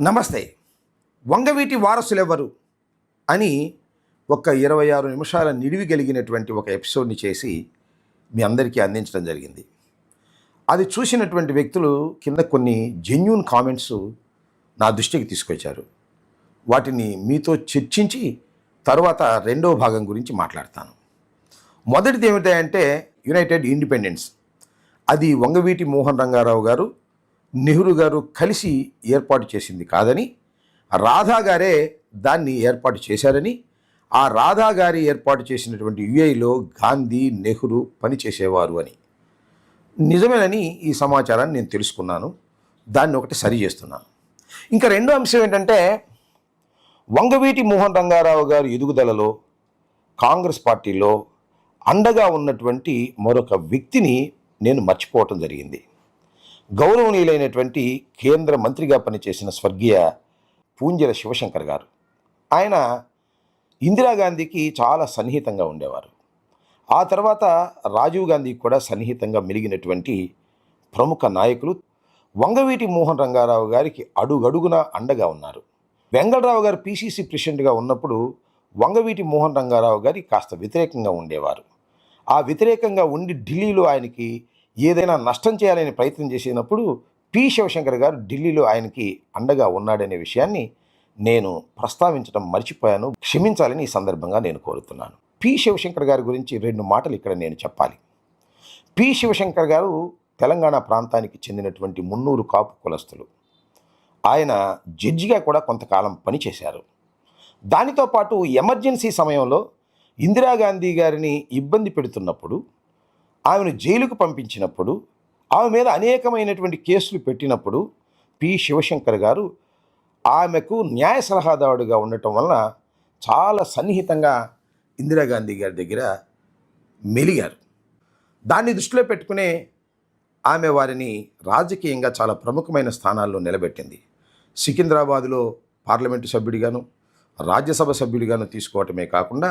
నమస్తే. వంగవీటి వారసులెవరు అని ఒక ఇరవై ఆరు నిమిషాల నిడివి కలిగినటువంటి ఒక ఎపిసోడ్ని చేసి మీ అందరికీ అందించడం జరిగింది. అది చూసినటువంటి వ్యక్తులు కింద కొన్ని జెన్యున్ కామెంట్స్ నా దృష్టికి తీసుకొచ్చారు. వాటిని మీతో చర్చించి తర్వాత రెండవ భాగం గురించి మాట్లాడతాను. మొదటిది ఏమిటంటే యునైటెడ్ ఇండిపెండెన్స్ అది వంగవీటి మోహన్ రంగారావు గారు నెహ్రూ గారు కలిసి ఏర్పాటు చేసింది కాదని రాధా గారే దాన్ని ఏర్పాటు చేశారని ఆ రాధా గారి ఏర్పాటు చేసినటువంటి యుఏలో గాంధీ నెహ్రూ పనిచేసేవారు అని. నిజమేనని ఈ సమాచారాన్ని నేను తెలుసుకున్నాను. దాన్ని ఒకటి సరి చేస్తున్నాను. ఇంకా రెండో అంశం ఏంటంటే వంగవీటి మోహన్ రంగారావు గారు ఎదుగుదలలో కాంగ్రెస్ పార్టీలో అండగా ఉన్నటువంటి మరొక వ్యక్తిని నేను మర్చిపోవటం జరిగింది. గౌరవనీయులైనటువంటి కేంద్ర మంత్రిగా పనిచేసిన స్వర్గీయ పూంజల శివశంకర్ గారు. ఆయన ఇందిరాగాంధీకి చాలా సన్నిహితంగా ఉండేవారు. ఆ తర్వాత రాజీవ్ గాంధీకి కూడా సన్నిహితంగా మెలిగినటువంటి ప్రముఖ నాయకులు వంగవీటి మోహన్ రంగారావు గారికి అడుగడుగున అండగా ఉన్నారు. వెంగళరావు గారు పీసీసీ ప్రెసిడెంట్గా ఉన్నప్పుడు వంగవీటి మోహన్ రంగారావు గారి కాస్త వ్యతిరేకంగా ఉండేవారు. ఆ వ్యతిరేకంగా ఉండి ఢిల్లీలో ఆయనకి ఏదైనా నష్టం చేయాలని ప్రయత్నం చేసినప్పుడు పి. శివశంకర్ గారు ఢిల్లీలో ఆయనకి అండగా ఉన్నాడనే విషయాన్ని నేను ప్రస్తావించడం మర్చిపోయాను. క్షమించాలని ఈ సందర్భంగా నేను కోరుతున్నాను. పి. శివశంకర్ గారి గురించి రెండు మాటలు ఇక్కడ నేను చెప్పాలి. పి. శివశంకర్ గారు తెలంగాణ ప్రాంతానికి చెందినటువంటి మున్నూరు కాపు కులస్తులు. ఆయన జడ్జిగా కూడా కొంతకాలం పనిచేశారు. దానితో పాటు ఎమర్జెన్సీ సమయంలో ఇందిరాగాంధీ గారిని ఇబ్బంది పెడుతున్నప్పుడు ఆమెను జైలుకు పంపించినప్పుడు ఆమె మీద అనేకమైనటువంటి కేసులు పెట్టినప్పుడు పి. శివశంకర్ గారు ఆమెకు న్యాయ సలహాదారుడిగా ఉండటం వలన చాలా సన్నిహితంగా ఇందిరాగాంధీ గారి దగ్గర మెలిగారు. దాన్ని దృష్టిలో పెట్టుకునే ఆమె వారిని రాజకీయంగా చాలా ప్రముఖమైన స్థానాల్లో నిలబెట్టింది. సికింద్రాబాదులో పార్లమెంటు సభ్యుడిగాను రాజ్యసభ సభ్యుడిగాను తీసుకోవటమే కాకుండా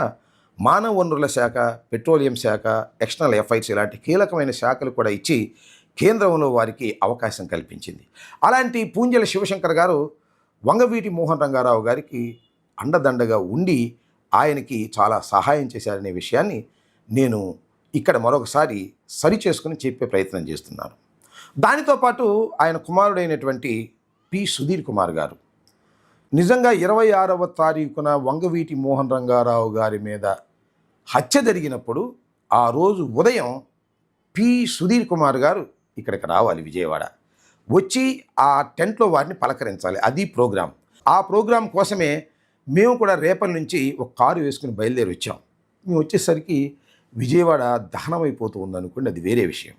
మానవ వనరుల శాఖ పెట్రోలియం శాఖ ఎక్స్టర్నల్ ఎఫైర్స్ ఇలాంటి కీలకమైన శాఖలు కూడా ఇచ్చి కేంద్రంలో వారికి అవకాశం కల్పించింది. అలాంటి పూంజల శివశంకర్ గారు వంగవీటి మోహన్ రంగారావు గారికి అండదండగా ఉండి ఆయనకి చాలా సహాయం చేశారనే విషయాన్ని నేను ఇక్కడ మరొకసారి సరి చేసుకుని చెప్పే ప్రయత్నం చేస్తున్నాను. దానితో పాటు ఆయన కుమారుడైనటువంటి పి సుధీర్ కుమార్ గారు నిజంగా ఇరవై ఆరవ తారీఖున వంగవీటి మోహన్ రంగారావు గారి మీద హత్య జరిగినప్పుడు ఆ రోజు ఉదయం పి సుధీర్ కుమార్ గారు ఇక్కడికి రావాలి విజయవాడ. వచ్చి ఆ టెంట్లో వారిని పలకరించాలి. అది ప్రోగ్రాం. ఆ ప్రోగ్రాం కోసమే మేము కూడా రేపటి నుంచి ఒక కారు వేసుకుని బయలుదేరి వచ్చాం. మేము వచ్చేసరికి విజయవాడ దహనమైపోతూ ఉందనుకోండి అది వేరే విషయం.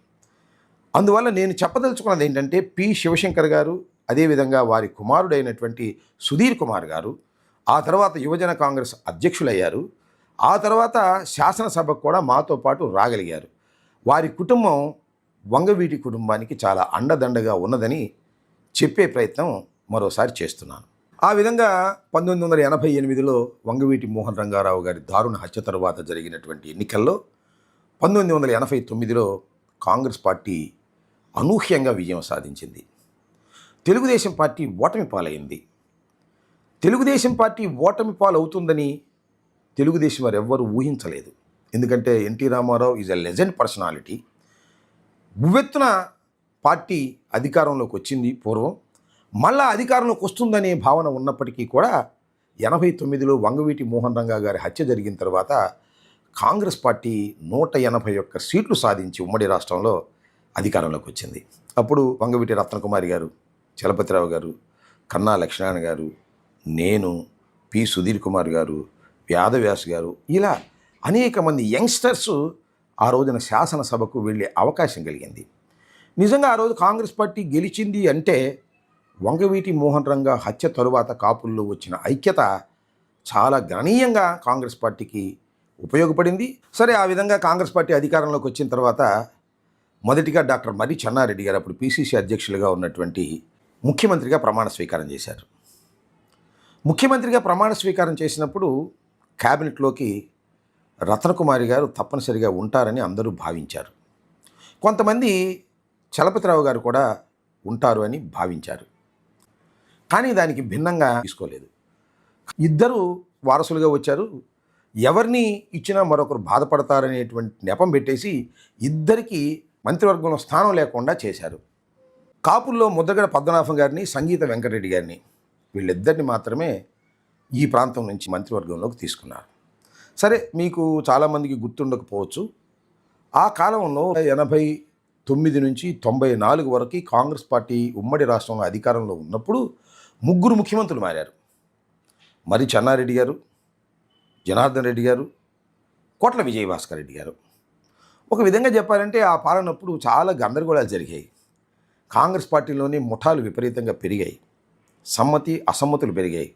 అందువల్ల నేను చెప్పదలుచుకున్నది ఏంటంటే పి శివశంకర్ గారు అదేవిధంగా వారి కుమారుడైనటువంటి సుధీర్ కుమార్ గారు ఆ తర్వాత యువజన కాంగ్రెస్ అధ్యక్షులయ్యారు. ఆ తర్వాత శాసనసభకు కూడా మాతో పాటు రాగలిగారు. వారి కుటుంబం వంగవీటి కుటుంబానికి చాలా అండదండగా ఉన్నదని చెప్పే ప్రయత్నం మరోసారి చేస్తున్నాను. ఆ విధంగా పంతొమ్మిది వందల ఎనభై ఎనిమిదిలో వంగవీటి మోహన్ రంగారావు గారి దారుణ హత్య తరువాత జరిగినటువంటి ఎన్నికల్లో పంతొమ్మిది వందల ఎనభై తొమ్మిదిలో కాంగ్రెస్ పార్టీ అనూహ్యంగా విజయం సాధించింది. తెలుగుదేశం పార్టీ ఓటమి పాలైంది. తెలుగుదేశం పార్టీ ఓటమి పాలవుతుందని తెలుగుదేశం వారు ఎవ్వరూ ఊహించలేదు. ఎందుకంటే NT Ramarao is a legend personality. ఉవ్వెత్తున పార్టీ అధికారంలోకి వచ్చింది పూర్వం. మళ్ళా అధికారంలోకి వస్తుందనే భావన ఉన్నప్పటికీ కూడా ఎనభై తొమ్మిదిలో వంగవీటి మోహన్ రంగా గారి హత్య జరిగిన తర్వాత కాంగ్రెస్ పార్టీ నూట ఎనభై ఒక్క సీట్లు సాధించి ఉమ్మడి రాష్ట్రంలో అధికారంలోకి వచ్చింది. అప్పుడు వంగవీటి రత్నకుమారి గారు చలపతిరావు గారు కన్నా లక్ష్మణ గారు నేను పి. సుధీర్ కుమార్ గారు వ్యాధవ్యాస్ గారు ఇలా అనేక మంది యంగ్స్టర్స్ ఆ రోజున శాసనసభకు వెళ్ళే అవకాశం కలిగింది. నిజంగా ఆ రోజు కాంగ్రెస్ పార్టీ గెలిచింది అంటే వంగవీటి మోహన్ రంగ హత్య తరువాత కాపుల్లో వచ్చిన ఐక్యత చాలా గణనీయంగా కాంగ్రెస్ పార్టీకి ఉపయోగపడింది. సరే ఆ విధంగా కాంగ్రెస్ పార్టీ అధికారంలోకి వచ్చిన తర్వాత మొదటిగా డాక్టర్ మర్రి చెన్నారెడ్డి గారు అప్పుడు పిసిసి అధ్యక్షులుగా ఉన్నటువంటి ముఖ్యమంత్రిగా ప్రమాణ స్వీకారం చేశారు. ముఖ్యమంత్రిగా ప్రమాణ స్వీకారం చేసినప్పుడు క్యాబినెట్లోకి రత్నకుమారి గారు తప్పనిసరిగా ఉంటారని అందరూ భావించారు. కొంతమంది చలపతిరావు గారు కూడా ఉంటారు అని భావించారు. కానీ దానికి భిన్నంగా తీసుకోలేదు. ఇద్దరు వారసులుగా వచ్చారు. ఎవరిని ఇచ్చినా మరొకరు బాధపడతారనేటువంటి నెపం పెట్టేసి ఇద్దరికి మంత్రివర్గంలో స్థానం లేకుండా చేశారు. కాపుల్లో ముద్రగడ పద్మనాభం గారిని సంగీత వెంకటరెడ్డి గారిని వీళ్ళిద్దరిని మాత్రమే ఈ ప్రాంతం నుంచి మంత్రివర్గంలోకి తీసుకున్నారు. సరే మీకు చాలామందికి గుర్తుండకపోవచ్చు. ఆ కాలంలో ఎనభై తొమ్మిది నుంచి తొంభై నాలుగు వరకు కాంగ్రెస్ పార్టీ ఉమ్మడి రాష్ట్రంలో అధికారంలో ఉన్నప్పుడు ముగ్గురు ముఖ్యమంత్రులు మారారు. మరి చెన్నారెడ్డి గారు జనార్దన్ రెడ్డి గారు కోట్ల విజయభాస్కర్ రెడ్డి గారు. ఒక విధంగా చెప్పాలంటే ఆ పాలనప్పుడు చాలా గందరగోళాలు జరిగాయి. కాంగ్రెస్ పార్టీలోని ముఠాలు విపరీతంగా పెరిగాయి. సమ్మతి అసమ్మతులు పెరిగాయి.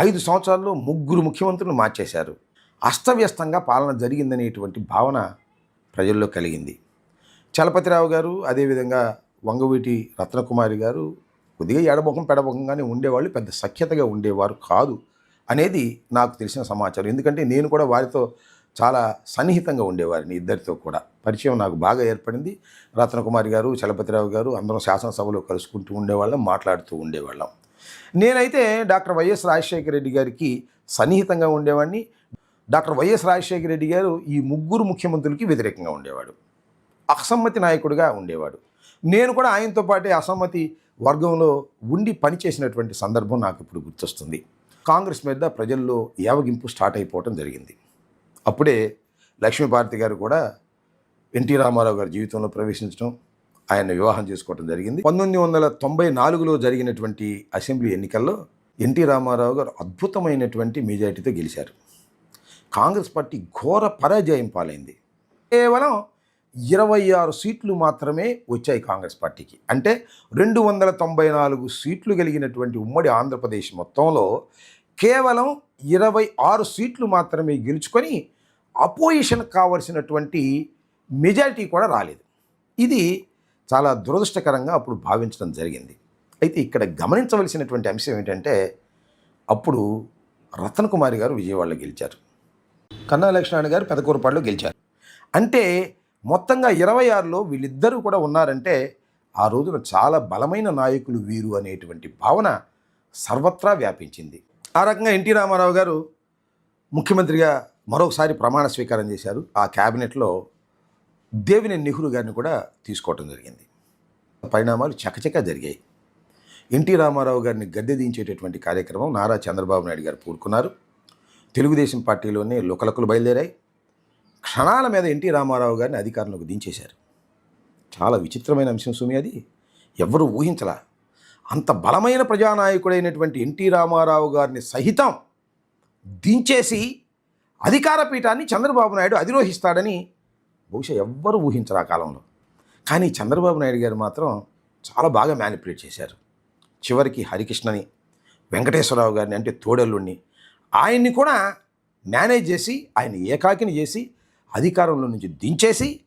ఐదు సంవత్సరాల్లో ముగ్గురు ముఖ్యమంత్రులు మార్చేశారు. అస్తవ్యస్తంగా పాలన జరిగిందనేటువంటి భావన ప్రజల్లో కలిగింది. చలపతిరావు గారు అదేవిధంగా వంగవీటి రత్నకుమారి గారు కొద్దిగా ఎడముఖం పెడముఖంగానే ఉండేవాళ్ళు పెద్ద సఖ్యతగా ఉండేవారు కాదు అనేది నాకు తెలిసిన సమాచారం. ఎందుకంటే నేను కూడా వారితో చాలా సన్నిహితంగా ఉండేవారిని ఇద్దరితో కూడా. పరిచయం నాకు బాగా ఏర్పడింది. రత్నకుమారి గారు చలపతిరావు గారు అందరం శాసనసభలో కలుసుకుంటూ ఉండేవాళ్ళం మాట్లాడుతూ ఉండేవాళ్ళం. నేనైతే డాక్టర్ వైఎస్ రాజశేఖర రెడ్డి గారికి సన్నిహితంగా ఉండేవాడిని. డాక్టర్ వైఎస్ రాజశేఖర రెడ్డి గారు ఈ ముగ్గురు ముఖ్యమంత్రులకి వ్యతిరేకంగా ఉండేవాడు. అసమ్మతి నాయకుడిగా ఉండేవాడు. నేను కూడా ఆయనతో పాటే అసమ్మతి వర్గంలో ఉండి పనిచేసినటువంటి సందర్భం నాకు ఇప్పుడు గుర్తొస్తుంది. కాంగ్రెస్ మీద ప్రజల్లో ఏవగింపు స్టార్ట్ అయిపోవటం జరిగింది. అప్పుడే లక్ష్మీభారతి గారు కూడా ఎన్టీ రామారావు గారి జీవితంలో ప్రవేశించడం ఆయన వివాహం చేసుకోవడం జరిగింది. పంతొమ్మిది వందల తొంభై నాలుగులో జరిగినటువంటి అసెంబ్లీ ఎన్నికల్లో ఎన్టీ రామారావు గారు అద్భుతమైనటువంటి మెజారిటీతో గెలిచారు. కాంగ్రెస్ పార్టీ ఘోర పరాజయం పాలైంది. కేవలం ఇరవై ఆరు సీట్లు మాత్రమే వచ్చాయి కాంగ్రెస్ పార్టీకి. అంటే రెండు వందల తొంభై నాలుగు సీట్లు కలిగినటువంటి ఉమ్మడి ఆంధ్రప్రదేశ్ మొత్తంలో కేవలం ఇరవై ఆరు సీట్లు మాత్రమే గెలుచుకొని అపోజిషన్ కావలసినటువంటి మెజారిటీ కూడా రాలేదు. ఇది చాలా దురదృష్టకరంగా అప్పుడు భావించడం జరిగింది. అయితే ఇక్కడ గమనించవలసినటువంటి అంశం ఏంటంటే అప్పుడు రతన్ కుమారి గారు విజయవాడలో గెలిచారు. కన్నా లక్ష్మణ గారు పెదకూరపాడులో గెలిచారు. అంటే మొత్తంగా ఇరవై ఆరులో వీళ్ళిద్దరూ కూడా ఉన్నారంటే ఆ రోజున చాలా బలమైన నాయకులు వీరు అనేటువంటి భావన సర్వత్రా వ్యాపించింది. ఆ రకంగా ఎన్టీ రామారావు గారు ముఖ్యమంత్రిగా మరొకసారి ప్రమాణ స్వీకారం చేశారు. ఆ క్యాబినెట్లో దేవిని నెహ్రూ గారిని కూడా తీసుకోవటం జరిగింది. పరిణామాలు చకచక జరిగాయి. ఎన్టీ రామారావు గారిని గద్దె దించేటటువంటి కార్యక్రమం నారా చంద్రబాబు నాయుడు గారు పూనుకున్నారు తెలుగుదేశం పార్టీలోనే లుకలకులు బయలుదేరాయి. క్షణాల మీద ఎన్టీ రామారావు గారిని అధికారంలోకి దించేశారు. చాలా విచిత్రమైన అంశం సుమి అది. ఎవరు ఊహించలా? అంత బలమైన ప్రజానాయకుడైనటువంటి ఎన్టీ రామారావు గారిని సహితం దించేసి అధికార పీఠాన్ని చంద్రబాబు నాయుడు అధిరోహిస్తాడని బహుశా ఎవ్వరు ఊహించరు ఆ కాలంలో. కానీ చంద్రబాబు నాయుడు గారు మాత్రం చాలా బాగా మ్యానిపులేట్ చేశారు. చివరికి హరికృష్ణని వెంకటేశ్వరరావు గారిని అంటే తోడల్లుణ్ణి ఆయన్ని కూడా మేనేజ్ చేసి ఆయన ఏకాకిని చేసి అధికారంలో నుంచి దించేసి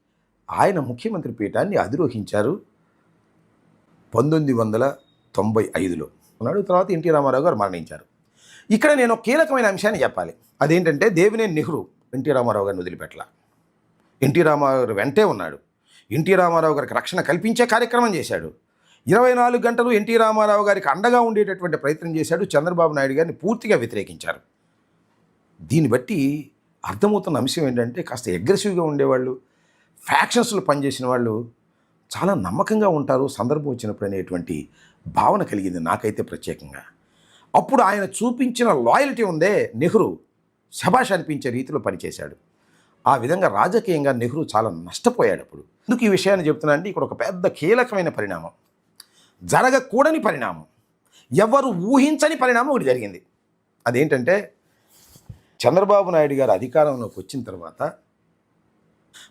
ఆయన ముఖ్యమంత్రి పీఠాన్ని అధిరోహించారు పంతొమ్మిది వందల తొంభై ఐదులో. ఉన్నాడు తర్వాత ఎన్టీ రామారావు గారు మరణించారు. ఇక్కడ నేను కీలకమైన అంశాన్ని చెప్పాలి. అదేంటంటే దేవినేని నెహ్రూ ఎన్టీ రామారావు గారిని వదిలిపెట్టల. ఎన్టీ రామారావు గారు వెంటే ఉన్నాడు. ఎన్టీ రామారావు గారికి రక్షణ కల్పించే కార్యక్రమం చేశాడు. ఇరవై నాలుగు గంటలు ఎన్టీ రామారావు గారికి అండగా ఉండేటటువంటి ప్రయత్నం చేశాడు. చంద్రబాబు నాయుడు గారిని పూర్తిగా వ్యతిరేకించారు. దీన్ని బట్టి అర్థమవుతున్న అంశం ఏంటంటే కాస్త అగ్రెసివ్గా ఉండేవాళ్ళు ఫ్యాక్షన్స్లో పనిచేసిన వాళ్ళు చాలా నమ్మకంగా ఉంటారు సందర్భం వచ్చినప్పుడు అనేటువంటి భావన కలిగింది నాకైతే ప్రత్యేకంగా. అప్పుడు ఆయన చూపించిన లాయల్టీ ఉందే నెహ్రూ శభాష్ అనిపించే రీతిలో పనిచేశాడు. ఆ విధంగా రాజకీయంగా నెహ్రూ చాలా నష్టపోయాడు అప్పుడు. ఎందుకు ఈ విషయాన్ని చెప్తున్నా అంటే ఇక్కడ ఒక పెద్ద కీలకమైన పరిణామం. జరగకూడని పరిణామం. ఎవరు ఊహించని పరిణామం ఒకటి జరిగింది. అదేంటంటే చంద్రబాబు నాయుడు గారు అధికారంలోకి వచ్చిన తర్వాత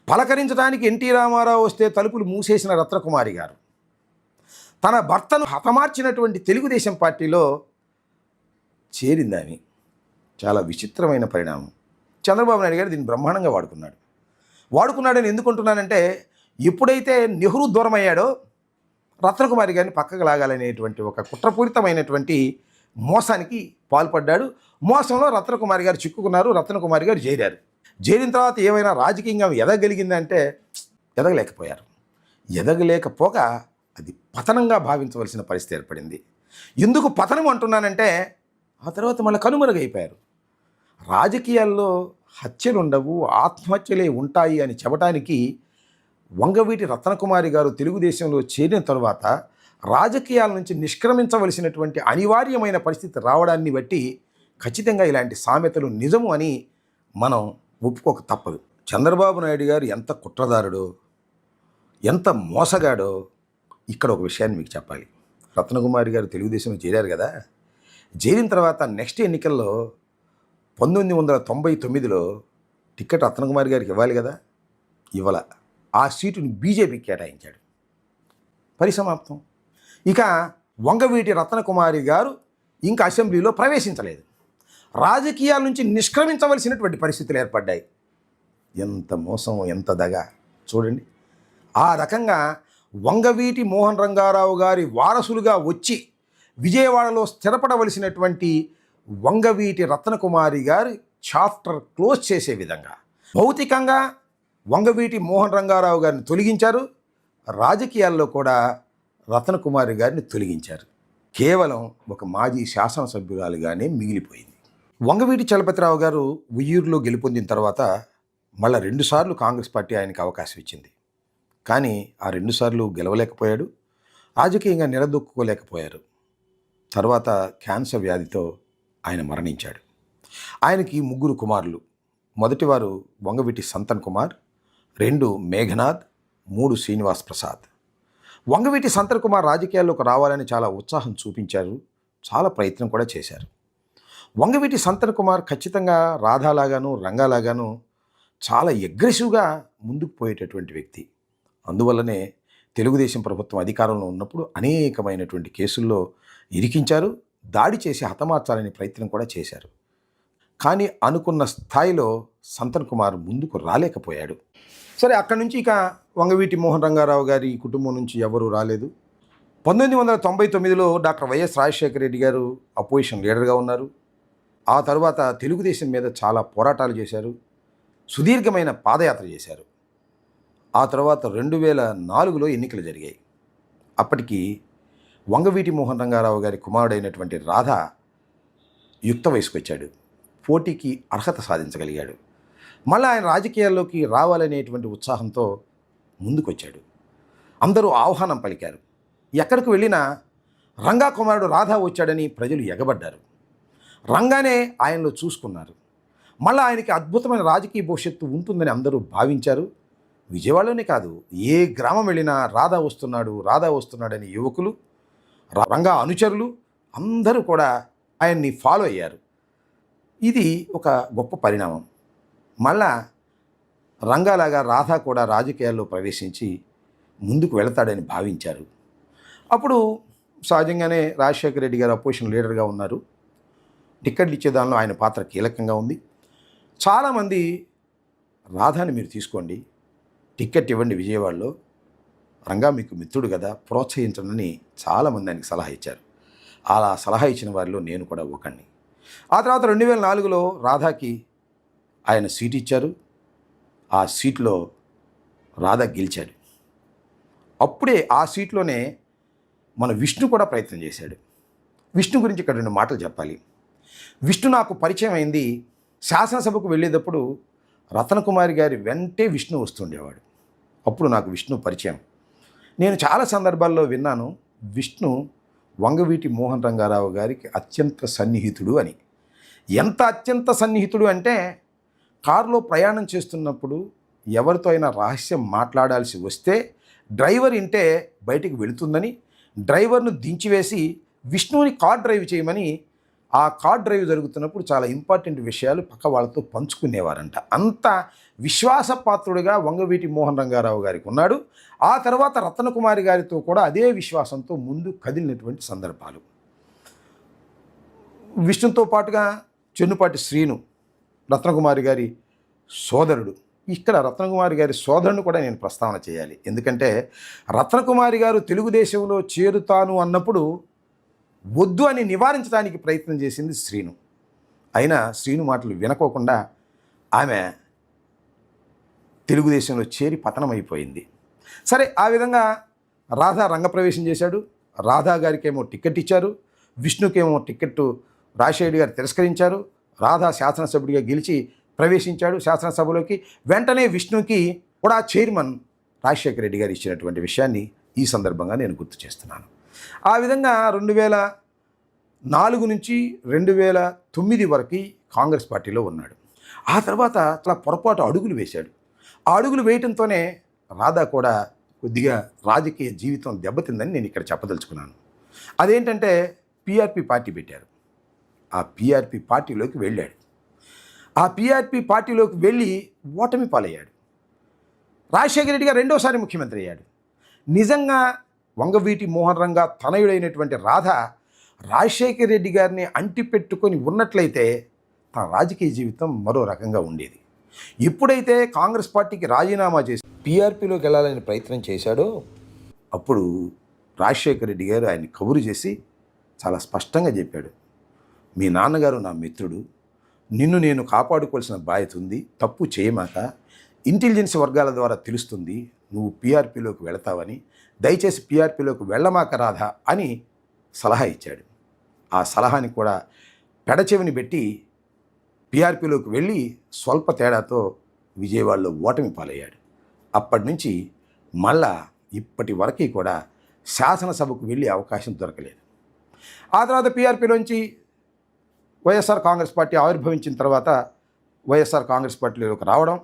పలకరించడానికి ఎన్టీ రామారావు వస్తే తలుపులు మూసేసిన రత్నకుమారి గారు తన భర్తను హతమార్చినటువంటి తెలుగుదేశం పార్టీలో చేరింది చాలా విచిత్రమైన పరిణామం. చంద్రబాబు నాయుడు గారు దీన్ని బ్రహ్మాండంగా వాడుకున్నాడు. వాడుకున్నాడని ఎందుకుంటున్నానంటే ఎప్పుడైతే నెహ్రూ దూరం అయ్యాడో రత్నకుమారి గారిని పక్కకు లాగాలనేటువంటి ఒక కుట్రపూరితమైనటువంటి మోసానికి పాల్పడ్డాడు. మోసంలో రత్నకుమారి గారు చిక్కుకున్నారు రత్నకుమారి గారు చేరారు చేరిన తర్వాత ఏమైనా రాజకీయంగా ఎదగలిగిందంటే ఎదగలేకపోయారు. ఎదగలేకపోగా అది పతనంగా భావించవలసిన పరిస్థితి ఏర్పడింది. ఎందుకు పతనం అంటున్నానంటే ఆ తర్వాత మళ్ళీ కనుమరుగైపోయారు. రాజకీయాల్లో హత్యలు ఉండవు ఆత్మహత్యలే ఉంటాయి అని చెప్పడానికి వంగవీటి రత్నకుమారి గారు తెలుగుదేశంలో చేరిన తరువాత రాజకీయాల నుంచి నిష్క్రమించవలసినటువంటి అనివార్యమైన పరిస్థితి రావడాన్ని బట్టి ఖచ్చితంగా ఇలాంటి సామెతలు నిజము అని మనం ఒప్పుకోక తప్పదు. చంద్రబాబు నాయుడు గారు ఎంత కుట్రదారుడో ఎంత మోసగాడో ఇక్కడ ఒక విషయాన్ని మీకు చెప్పాలి. రత్నకుమారి గారు తెలుగుదేశంలో చేరారు కదా. చేరిన తర్వాత నెక్స్ట్ ఎన్నికల్లో పంతొమ్మిది వందల తొంభై తొమ్మిదిలో టికెట్ రత్నకుమారి గారికి ఇవ్వాలి కదా? ఇవ్వాల. ఆ సీటుని బీజేపీకి కేటాయించాడు. పరిసమాప్తం. ఇక వంగవీటి రత్నకుమారి గారు ఇంకా అసెంబ్లీలో ప్రవేశించలేదు. రాజకీయాల నుంచి నిష్క్రమించవలసినటువంటి పరిస్థితులు ఏర్పడ్డాయి. ఎంత మోసం ఎంత దగ. చూడండి. ఆ రకంగా వంగవీటి మోహన్ రంగారావు గారి వారసులుగా వచ్చి విజయవాడలో స్థిరపడవలసినటువంటి వంగవీటి రత్నకుమారి గారి చాప్టర్ క్లోజ్ చేసే విధంగా. భౌతికంగా వంగవీటి మోహన్ రంగారావు గారిని తొలగించారు. రాజకీయాల్లో కూడా రత్నకుమారి గారిని తొలగించారు. కేవలం ఒక మాజీ శాసనసభ్యురాలుగానే మిగిలిపోయింది. వంగవీటి చలపతిరావు గారు ఉయ్యూరులో గెలుపొందిన తర్వాత మళ్ళా రెండుసార్లు కాంగ్రెస్ పార్టీ ఆయనకి అవకాశం ఇచ్చింది. కానీ ఆ రెండుసార్లు గెలవలేకపోయాడు. రాజకీయంగా నిలదొక్కుకోలేకపోయారు. తర్వాత క్యాన్సర్ వ్యాధితో ఆయన మరణించాడు. ఆయనకి ముగ్గురు కుమారులు. మొదటివారు వంగవీటి సంతన్ కుమార్ రెండు మేఘనాథ్ మూడు శ్రీనివాస్ ప్రసాద్. వంగవీటి సంతన్ కుమార్ రాజకీయాల్లోకి రావాలని చాలా ఉత్సాహం చూపించారు. చాలా ప్రయత్నం కూడా చేశారు. వంగవీటి సంతన్ కుమార్ ఖచ్చితంగా రాధాలాగాను రంగాలాగాను చాలా అగ్రెసివ్గా ముందుకు పోయేటటువంటి వ్యక్తి. అందువల్లనే తెలుగుదేశం ప్రభుత్వం అధికారంలో ఉన్నప్పుడు అనేకమైనటువంటి కేసుల్లో ఇరికించారు. దాడి చేసి హతమార్చాలని ప్రయత్నం కూడా చేశారు. కానీ అనుకున్న స్థాయిలో సంతన్ కుమార్ ముందుకు రాలేకపోయాడు. సరే అక్కడి నుంచి ఇక వంగవీటి మోహన్ రంగారావు గారి కుటుంబం నుంచి ఎవరూ రాలేదు. పంతొమ్మిది వందల తొంభై తొమ్మిదిలో డాక్టర్ వైఎస్ రాజశేఖర రెడ్డి గారు అపోజిషన్ లీడర్గా ఉన్నారు. ఆ తర్వాత తెలుగుదేశం మీద చాలా పోరాటాలు చేశారు. సుదీర్ఘమైన పాదయాత్ర చేశారు. ఆ తర్వాత రెండు వేల నాలుగులో ఎన్నికలు జరిగాయి. అప్పటికి వంగవీటి మోహన్ రంగారావు గారి కుమారుడైనటువంటి రాధ యుక్త వయసుకు వచ్చాడు. పోటీకి అర్హత సాధించగలిగాడు. మళ్ళీ ఆయన రాజకీయాల్లోకి రావాలనేటువంటి ఉత్సాహంతో ముందుకొచ్చాడు. అందరూ ఆహ్వానం పలికారు. ఎక్కడికి వెళ్ళినా రంగా కుమారుడు రాధా వచ్చాడని ప్రజలు ఎగబడ్డారు. రంగానే ఆయనలో చూసుకున్నారు. మళ్ళీ ఆయనకి అద్భుతమైన రాజకీయ భవిష్యత్తు ఉంటుందని అందరూ భావించారు. విజయవాడలోనే కాదు ఏ గ్రామం వెళ్ళినా రాధా వస్తున్నాడు రాధా వస్తున్నాడని యువకులు రంగా అనుచరులు అందరూ కూడా ఆయన్ని ఫాలో అయ్యారు. ఇది ఒక గొప్ప పరిణామం. మళ్ళా రంగాలాగా రాధా కూడా రాజకీయాల్లో ప్రవేశించి ముందుకు వెళతాడని భావించారు. అప్పుడు సహజంగానే రాజశేఖర రెడ్డి గారు అపోజిషన్ లీడర్గా ఉన్నారు. టిక్కెట్లు ఇచ్చే దానిలో ఆయన పాత్ర కీలకంగా ఉంది. చాలామంది రాధాని మీరు తీసుకోండి టిక్కెట్ ఇవ్వండి విజయవాడలో రంగా మీకు మిత్రుడు కదా ప్రోత్సహించండి చాలామంది ఆయనకి సలహా ఇచ్చారు. అలా సలహా ఇచ్చిన వారిలో నేను కూడా ఒకడిని ఆ తర్వాత రెండు వేల నాలుగులో రాధాకి ఆయన సీట్ ఇచ్చారు. ఆ సీట్లో రాధా గెలిచాడు. అప్పుడే ఆ సీట్లోనే మన విష్ణు కూడా ప్రయత్నం చేశాడు. విష్ణు గురించి ఇక్కడ రెండు మాటలు చెప్పాలి. విష్ణు నాకు పరిచయం అయింది శాసనసభకు వెళ్ళేటప్పుడు రతనకుమారి గారి వెంటే విష్ణు వస్తుండేవాడు అప్పుడు నాకు విష్ణు పరిచయం. నేను చాలా సందర్భాల్లో విన్నాను విష్ణు వంగవీటి మోహన్ రంగారావు గారికి అత్యంత సన్నిహితుడు అని. ఎంత అత్యంత సన్నిహితుడు అంటే కారులో ప్రయాణం చేస్తున్నప్పుడు ఎవరితో అయినా రహస్యం మాట్లాడాల్సి వస్తే డ్రైవర్ ఇంటే బయటికి వెళుతుందని డ్రైవర్ను దించివేసి విష్ణువుని కార్ డ్రైవ్ చేయమని ఆ కార్ డ్రైవ్ జరుగుతున్నప్పుడు చాలా ఇంపార్టెంట్ విషయాలు పక్క వాళ్ళతో పంచుకునేవారంట. అంత విశ్వాసపాత్రుడిగా వంగవీటి మోహన్ రంగారావు గారికి ఉన్నాడు. ఆ తర్వాత రత్నకుమారి గారితో కూడా అదే విశ్వాసంతో ముందు కదిలినటువంటి సందర్భాలు. విష్ణుతో పాటుగా చెన్నుపాటి శ్రీను రత్నకుమారి గారి సోదరుడు. ఇక్కడ రత్నకుమారి గారి సోదరుని కూడా నేను ప్రస్తావన చేయాలి. ఎందుకంటే రత్నకుమారి గారు తెలుగుదేశంలో చేరుతాను అన్నప్పుడు వద్దు అని నివారించడానికి ప్రయత్నం చేసింది శ్రీను. అయినా శ్రీను మాటలు వినకోకుండా ఆమె తెలుగుదేశంలో చేరి పతనమైపోయింది. సరే ఆ విధంగా రాధా రంగప్రవేశం చేశాడు. రాధా గారికేమో టికెట్ ఇచ్చారు. విష్ణుకేమో టికెట్ రాజశేఖర్ గారు తిరస్కరించారు. రాధా శాసనసభ్యుడిగా గెలిచి ప్రవేశించాడు శాసనసభలోకి. వెంటనే విష్ణుకి కూడా చైర్మన్ రాజశేఖర రెడ్డి గారు ఇచ్చినటువంటి విషయాన్ని ఈ సందర్భంగా నేను గుర్తు చేస్తున్నాను. ఆ విధంగా రెండు వేల నాలుగు నుంచి రెండు వేల తొమ్మిది వరకు కాంగ్రెస్ పార్టీలో ఉన్నాడు. ఆ తర్వాత చాలా పొరపాటు అడుగులు వేశాడు. ఆ అడుగులు వేయటంతోనే రాధా కూడా కొద్దిగా రాజకీయ జీవితం దెబ్బతిందని నేను ఇక్కడ చెప్పదలుచుకున్నాను. అదేంటంటే పిఆర్పి పార్టీ పెట్టారు. ఆ పిఆర్పి పార్టీలోకి వెళ్ళాడు. ఆ పిఆర్పి పార్టీలోకి వెళ్ళి ఓటమి పాలయ్యాడు. రాజశేఖర రెడ్డి గారు రెండోసారి ముఖ్యమంత్రి అయ్యాడు. నిజంగా వంగవీటి మోహన్ రంగా తనయుడైనటువంటి రాధ రాజశేఖర రెడ్డి గారిని అంటిపెట్టుకొని ఉన్నట్లయితే తన రాజకీయ జీవితం మరో రకంగా ఉండేది. ఎప్పుడైతే కాంగ్రెస్ పార్టీకి రాజీనామా చేసి పీఆర్పీలోకి వెళ్ళాలని ప్రయత్నం చేశాడో అప్పుడు రాజశేఖర రెడ్డి గారు ఆయన్ని కబురు చేసి చాలా స్పష్టంగా చెప్పాడు. మీ నాన్నగారు నా మిత్రుడు. నిన్ను నేను కాపాడుకోవాల్సిన బాధ్యత ఉంది. తప్పు చేయమాక. ఇంటెలిజెన్స్ వర్గాల ద్వారా తెలుస్తుంది. నువ్వు పీఆర్పీలోకి వెళతావని. దయచేసి పీఆర్పీలోకి వెళ్ళమాక రాధా అని సలహా ఇచ్చాడు. ఆ సలహాని కూడా పెడచెవిని పెట్టి పీఆర్పీలోకి వెళ్ళి స్వల్ప తేడాతో విజయవాడలో ఓటమి పాలయ్యాడు. అప్పటి నుంచి మళ్ళా ఇప్పటి వరకు కూడా శాసనసభకు వెళ్ళే అవకాశం దొరకలేదు. ఆ తర్వాత పీఆర్పీలోంచి వైఎస్ఆర్ కాంగ్రెస్ పార్టీ ఆవిర్భవించిన తర్వాత వైఎస్ఆర్ కాంగ్రెస్ పార్టీలోకి రావడం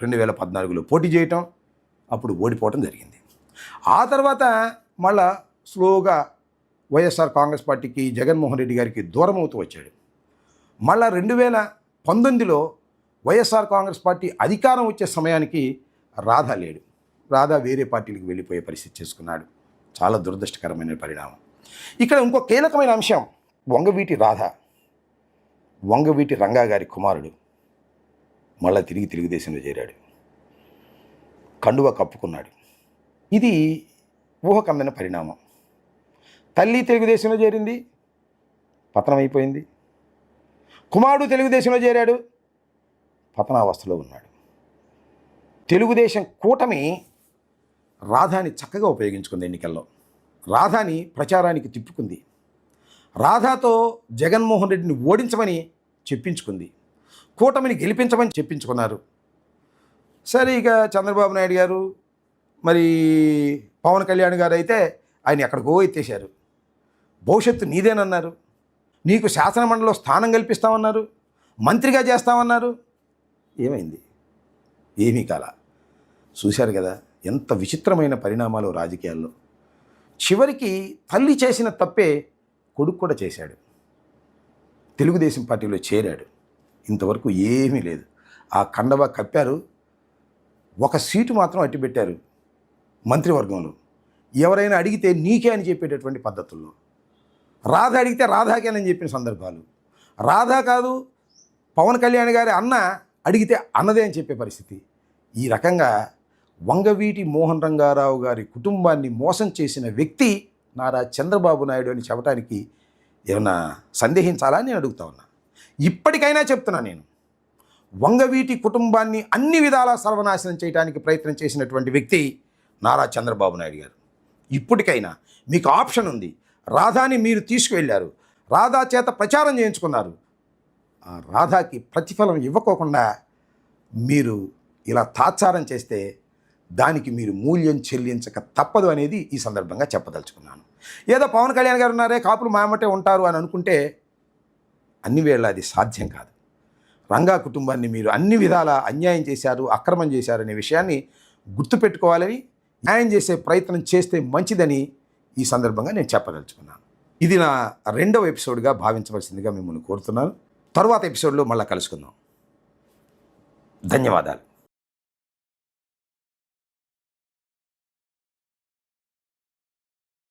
రెండు వేల పద్నాలుగులో పోటీ చేయటం అప్పుడు ఓడిపోవటం జరిగింది. ఆ తర్వాత మళ్ళా స్లోగా వైఎస్ఆర్ కాంగ్రెస్ పార్టీకి జగన్మోహన్ రెడ్డి గారికి దూరం అవుతూ వచ్చాడు. మళ్ళా రెండు వేల పంతొమ్మిదిలో వైఎస్ఆర్ కాంగ్రెస్ పార్టీ అధికారం వచ్చే సమయానికి రాధా లేడు. రాధా వేరే పార్టీలకు వెళ్ళిపోయే పరిస్థితి చేసుకున్నాడు. చాలా దురదృష్టకరమైన పరిణామం. ఇక్కడ ఇంకో కీలకమైన అంశం వంగవీటి రాధ. వంగవీటి రంగా గారి కుమారుడు మళ్ళా తిరిగి తెలుగుదేశంలో చేరాడు. కండువ కప్పుకున్నాడు. ఇది ఊహకందని పరిణామం. తల్లి తెలుగుదేశంలో చేరింది పతనం అయిపోయింది. కుమారుడు తెలుగుదేశంలో చేరాడు పతనావస్థలో ఉన్నాడు. తెలుగుదేశం కూటమి రాధాని చక్కగా ఉపయోగించుకుంది ఎన్నికల్లో. రాధాని ప్రచారానికి తిప్పుకుంది. రాధాతో జగన్మోహన్ రెడ్డిని ఓడించమని చెప్పించుకుంది. కూటమిని గెలిపించమని చెప్పించుకున్నారు. సరే ఇక చంద్రబాబు నాయుడు గారు మరి పవన్ కళ్యాణ్ గారు అయితే ఆయన ఎక్కడికో ఎత్తేశారు. భవిష్యత్తు నీదేనన్నారు. నీకు శాసనమండలిలో స్థానం కల్పిస్తామన్నారు. మంత్రిగా చేస్తామన్నారు. ఏమైంది? ఏమీ కాల. చూశారు కదా ఎంత విచిత్రమైన పరిణామాలు రాజకీయాల్లో. చివరికి తల్లి చేసిన తప్పే కొడుకు కూడా చేశాడు. తెలుగుదేశం పార్టీలో చేరాడు. ఇంతవరకు ఏమీ లేదు. ఆ కండవ కప్పారు. ఒక సీటు మాత్రం అట్టి పెట్టారు మంత్రివర్గంలో. ఎవరైనా అడిగితే నీకే అని చెప్పేటటువంటి పద్ధతుల్లో. రాధ అడిగితే రాధాకేనని చెప్పిన సందర్భాలు. రాధా కాదు పవన్ కళ్యాణ్ గారి అన్న అడిగితే అన్నదే అని చెప్పే పరిస్థితి. ఈ రకంగా వంగవీటి మోహన్ రంగారావు గారి కుటుంబాన్ని మోసం చేసిన వ్యక్తి నారా చంద్రబాబు నాయుడు అని చెప్పడానికి ఏమన్నా సందేహించాలా అని నేను అడుగుతా ఉన్నా. ఇప్పటికైనా చెప్తున్నా నేను. వంగవీటి కుటుంబాన్ని అన్ని విధాలా సర్వనాశనం చేయడానికి ప్రయత్నం చేసినటువంటి వ్యక్తి నారా చంద్రబాబు నాయుడు గారు. ఇప్పటికైనా మీకు ఆప్షన్ ఉంది. రాధాని మీరు తీసుకువెళ్ళారు. రాధా చేత ప్రచారం చేయించుకున్నారు. ఆ రాధాకి ప్రతిఫలం ఇవ్వకోకుండా మీరు ఇలా తాత్సారం చేస్తే దానికి మీరు మూల్యం చెల్లించక తప్పదు అనేది ఈ సందర్భంగా చెప్పదలుచుకున్నాను. ఏదో పవన్ కళ్యాణ్ గారు ఉన్నారే కాపులు మామటే ఉంటారు అని అనుకుంటే అన్ని వేళ అది సాధ్యం కాదు. రంగా కుటుంబాన్ని మీరు అన్ని విధాల అన్యాయం చేశారు అక్రమం చేశారనే విషయాన్ని గుర్తుపెట్టుకోవాలని న్యాయం చేసే ప్రయత్నం చేస్తే మంచిదని ఈ సందర్భంగా నేను చెప్పదలుచుకున్నాను. ఇది నా రెండవ ఎపిసోడ్గా భావించవలసిందిగా మిమ్మల్ని కోరుతున్నాను. తర్వాత ఎపిసోడ్లో మళ్ళీ కలుసుకుందాం. ధన్యవాదాలు.